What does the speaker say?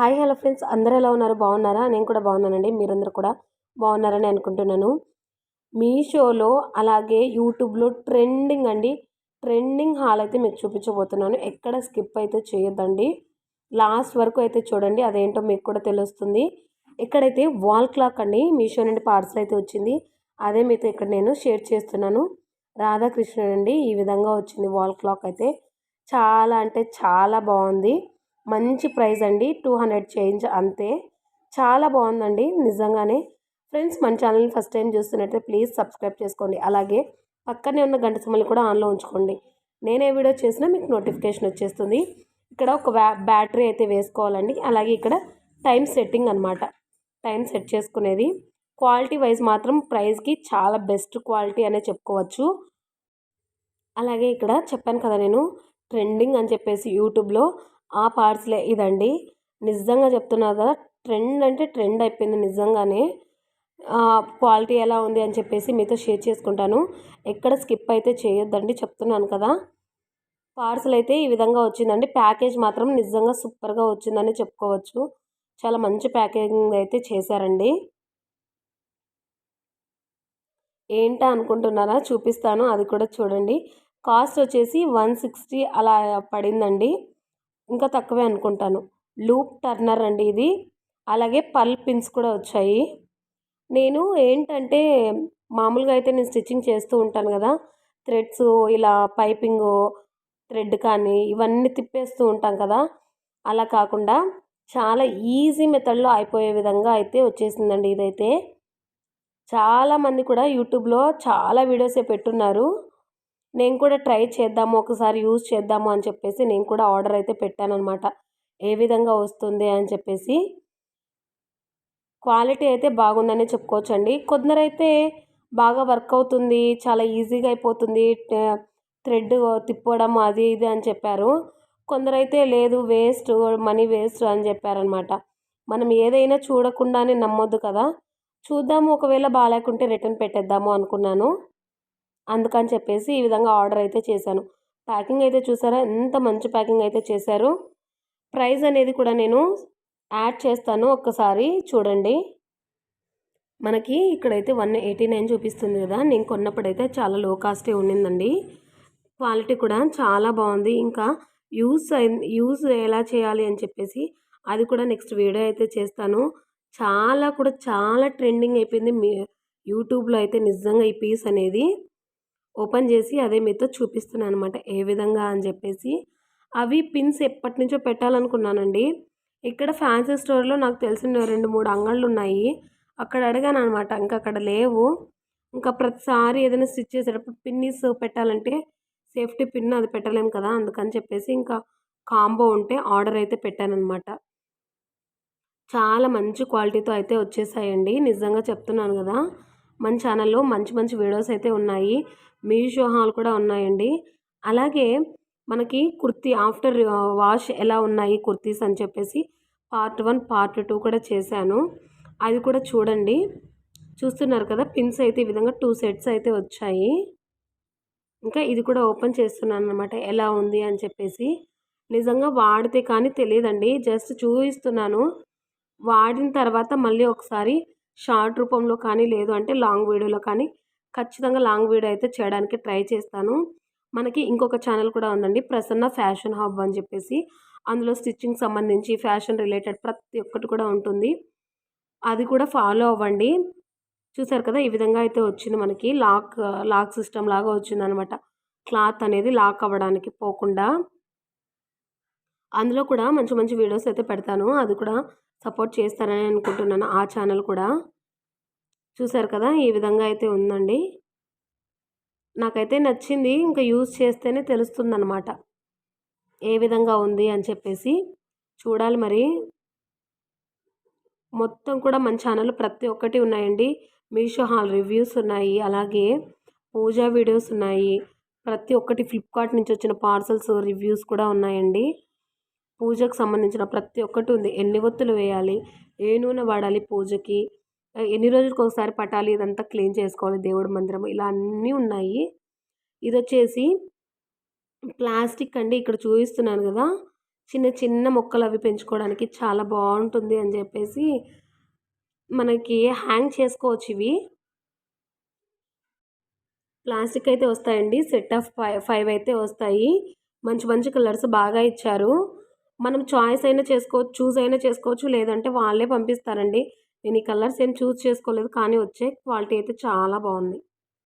Hi hello friends. అందరూ ఎలా ఉన్నారు? బాగున్నారా? నేను కూడా బాగున్నానండి. మీరందరూ కూడా బాగున్నారని అనుకుంటున్నాను. మీషోలో అలాగే యూట్యూబ్లో ట్రెండింగ్ అండి. ట్రెండింగ్ హాల్ అయితే మీకు చూపించబోతున్నాను. ఎక్కడ స్కిప్ అయితే చేయొద్దండి. లాస్ట్ వరకు అయితే చూడండి. అదేంటో మీకు కూడా తెలుస్తుంది. ఇక్కడైతే వాల్ క్లాక్ అండి. మీషో నుండి పార్సల్ అయితే వచ్చింది. అదే మీతో ఇక్కడ నేను షేర్ చేస్తున్నాను. రాధాకృష్ణుడు అండి ఈ విధంగా వచ్చింది వాల్ క్లాక్ అయితే. చాలా అంటే చాలా బాగుంది. మంచి ప్రైస్ అండి. టూ హండ్రెడ్ చేంజ్ అంతే. చాలా బాగుందండి నిజంగానే. ఫ్రెండ్స్ మన ఛానల్ని ఫస్ట్ టైం చూస్తున్నట్లయితే ప్లీజ్ సబ్స్క్రైబ్ చేసుకోండి. అలాగే పక్కనే ఉన్న గంట సమ్మలు కూడా ఆన్లో ఉంచుకోండి. నేను వీడియో చేసినా మీకు నోటిఫికేషన్ వచ్చేస్తుంది. ఇక్కడ ఒక బ్యాటరీ అయితే వేసుకోవాలండి. అలాగే ఇక్కడ టైం సెట్టింగ్ అనమాట టైం సెట్ చేసుకునేది. క్వాలిటీ వైజ్ మాత్రం ప్రైస్కి చాలా బెస్ట్ క్వాలిటీ అనే చెప్పుకోవచ్చు. అలాగే ఇక్కడ చెప్పాను కదా నేను ట్రెండింగ్ అని చెప్పేసి యూట్యూబ్లో ఆ పార్ట్స్లే. ఇదండి. నిజంగా చెప్తున్నా కదా ట్రెండ్ అంటే ట్రెండ్ అయిపోయింది నిజంగానే. క్వాలిటీ ఎలా ఉంది అని చెప్పేసి మీతో షేర్ చేసుకుంటాను. ఎక్కడ స్కిప్ అయితే చేయొద్దండి చెప్తున్నాను కదా. పార్సల్ అయితే ఈ విధంగా వచ్చిందండి. ప్యాకేజ్ మాత్రం నిజంగా సూపర్గా వచ్చిందని చెప్పుకోవచ్చు. చాలా మంచి ప్యాకేజింగ్ అయితే చేశారండి. ఏంటా అనుకుంటున్నారా? చూపిస్తాను. అది కూడా చూడండి. కాస్ట్ వచ్చేసి వన్ సిక్స్టీ అలా పడిందండి. ఇంకా తక్కువే అనుకుంటాను. లూప్ టర్నర్ అండి ఇది. అలాగే పల్ పిన్స్ కూడా వచ్చాయి. నేను ఏంటంటే మామూలుగా అయితే నేను స్టిచ్చింగ్ చేస్తూ ఉంటాను కదా. థ్రెడ్స్ ఇలా పైపింగ్ థ్రెడ్ కానీ ఇవన్నీ తిప్పేస్తూ ఉంటాం కదా. అలా కాకుండా చాలా ఈజీ మెథడ్లో అయిపోయే విధంగా అయితే వచ్చేసిందండి ఇదైతే. చాలామంది కూడా యూట్యూబ్లో చాలా వీడియోసే పెట్టున్నారు. నేను కూడా ట్రై చేద్దాము ఒకసారి యూజ్ చేద్దాము అని చెప్పేసి నేను కూడా ఆర్డర్ అయితే పెట్టాను అనమాట ఏ విధంగా వస్తుంది అని చెప్పేసి. క్వాలిటీ అయితే బాగుందనే చెప్పుకోవచ్చండి. కొందరైతే బాగా వర్క్ అవుతుంది చాలా ఈజీగా అయిపోతుంది థ్రెడ్ తిప్పడం అది ఇది అని చెప్పారు. కొందరైతే లేదు వేస్ట్ మనీ వేస్ట్ అని చెప్పారనమాట మనం ఏదైనా చూడకుండానే నమ్మొద్దు కదా. చూద్దాము ఒకవేళ బాగాలేకుంటే రిటర్న్ పెట్టేద్దాము అనుకున్నాను. అందుకని చెప్పేసి ఈ విధంగా ఆర్డర్ అయితే చేశాను. ప్యాకింగ్ అయితే చూసారా? ఎంత మంచి ప్యాకింగ్ అయితే చేశారు. ప్రైస్ అనేది కూడా నేను యాడ్ చేస్తాను ఒక్కసారి చూడండి. మనకి ఇక్కడైతే వన్ ఎయిటీ నైన్ చూపిస్తుంది కదా? నేను కొన్నప్పుడైతే చాలా లో కాస్టే ఉండిందండి క్వాలిటీ కూడా చాలా బాగుంది. ఇంకా యూస్ యూస్ ఎలా చేయాలి అని చెప్పేసి అది కూడా నెక్స్ట్ వీడియో అయితే చేస్తాను. చాలా కూడా చాలా ట్రెండింగ్ అయిపోయింది. మీ యూట్యూబ్లో అయితే నిజంగా ఈ పీస్ అనేది. ఓపెన్ చేసి అదే మీతో చూపిస్తున్నాను అనమాట ఏ విధంగా అని చెప్పేసి. అవి పిన్స్ ఎప్పటి నుంచో పెట్టాలనుకున్నానండి. ఇక్కడ ఫ్యాన్సీ స్టోర్లో నాకు తెలిసిన రెండు మూడు అంగళ్ళు ఉన్నాయి. అక్కడ అడిగాను అనమాట ఇంకా అక్కడ లేవు. ఇంకా ప్రతిసారి ఏదైనా స్టిచ్ చేసేటప్పుడు పిన్నీస్ పెట్టాలంటే సేఫ్టీ పిన్ అది పెట్టలేము కదా అందుకని చెప్పేసి ఇంకా కాంబో ఉంటే ఆర్డర్ అయితే పెట్టానమాట చాలా మంచి క్వాలిటీతో అయితే వచ్చేసాయండి. నిజంగా చెప్తున్నాను కదా. మన ఛానల్లో మంచి మంచి వీడియోస్ అయితే ఉన్నాయి. మీషో హాల్ కూడా ఉన్నాయండి. అలాగే మనకి కుర్తీ ఆఫ్టర్ వాష్ ఎలా ఉన్నాయి కుర్తీస్ అని చెప్పేసి పార్ట్ వన్ పార్ట్ టూ కూడా చేశాను. అది కూడా చూడండి. చూస్తున్నారు కదా పిన్స్ అయితే ఈ విధంగా టూ సెట్స్ అయితే వచ్చాయి. ఇంకా ఇది కూడా ఓపెన్ చేస్తున్నాను అనమాట ఎలా ఉంది అని చెప్పేసి. నిజంగా వాడితే కానీ తెలియదండి జస్ట్ చూపిస్తున్నాను. వాడిన తర్వాత మళ్ళీ ఒకసారి షార్ట్ రూపంలో కానీ లేదు అంటే లాంగ్ వీడియోలో కానీ ఖచ్చితంగా లాంగ్ వీడియో అయితే చేయడానికి ట్రై చేస్తాను. మనకి ఇంకొక ఛానల్ కూడా ఉందండి ప్రసన్న ఫ్యాషన్ హబ్ అని చెప్పేసి. అందులో స్టిచ్చింగ్ సంబంధించి ఫ్యాషన్ రిలేటెడ్ ప్రతి ఒక్కటి కూడా ఉంటుంది. అది కూడా ఫాలో అవ్వండి. చూసారు కదా ఈ విధంగా అయితే వచ్చింది మనకి. లాక్ లాక్ సిస్టమ్ లాగా వచ్చింది అనమాట క్లాత్ అనేది లాక్ అవ్వడానికి పోకుండా. అందులో కూడా మంచి మంచి వీడియోస్ అయితే పెడతాను. అది కూడా సపోర్ట్ చేస్తారని అనుకుంటున్నాను ఆ ఛానల్ కూడా. చూసారు కదా ఈ విధంగా అయితే ఉందండి. నాకైతే నచ్చింది. ఇంకా యూజ్ చేస్తేనే తెలుస్తుంది అనమాట ఏ విధంగా ఉంది అని చెప్పేసి. చూడాలి మరి. మొత్తం కూడా మన ఛానల్ ప్రతి ఒక్కటి ఉన్నాయండి. మీషో హాల్ రివ్యూస్ ఉన్నాయి. అలాగే పూజా వీడియోస్ ఉన్నాయి. ప్రతి ఒక్కటి ఫ్లిప్కార్ట్ నుంచి వచ్చిన పార్సల్స్ రివ్యూస్ కూడా ఉన్నాయండి. పూజకు సంబంధించిన ప్రతి ఒక్కటి ఉంది. ఎన్ని ఒత్తులు వేయాలి? ఏ నూనె వాడాలి పూజకి? ఎన్ని రోజులకు ఒకసారి పట్టాలి? ఇదంతా క్లీన్ చేసుకోవాలి. దేవుడి మందిరం. ఇలా అన్నీ ఉన్నాయి. ఇది వచ్చేసి ప్లాస్టిక్ అండి. ఇక్కడ చూపిస్తున్నాను కదా. చిన్న చిన్న మొక్కలు అవి పెంచుకోవడానికి చాలా బాగుంటుంది అని చెప్పేసి మనకి హ్యాంగ్ చేసుకోవచ్చు ఇవి. ప్లాస్టిక్ అయితే వస్తాయండి. సెట్ ఆఫ్ ఫైవ్ ఫైవ్ అయితే వస్తాయి. మంచి మంచి కలర్స్ బాగా ఇచ్చారు. మనం చాయిస్ అయినా చేసుకోవచ్చు చూస్ అయినా చేసుకోవచ్చు. లేదంటే వాళ్ళే పంపిస్తారండి. నేను ఈ కలర్స్ ఏం చూస్ చేసుకోలేదు. కానీ వచ్చే క్వాలిటీ అయితే చాలా బాగుంది.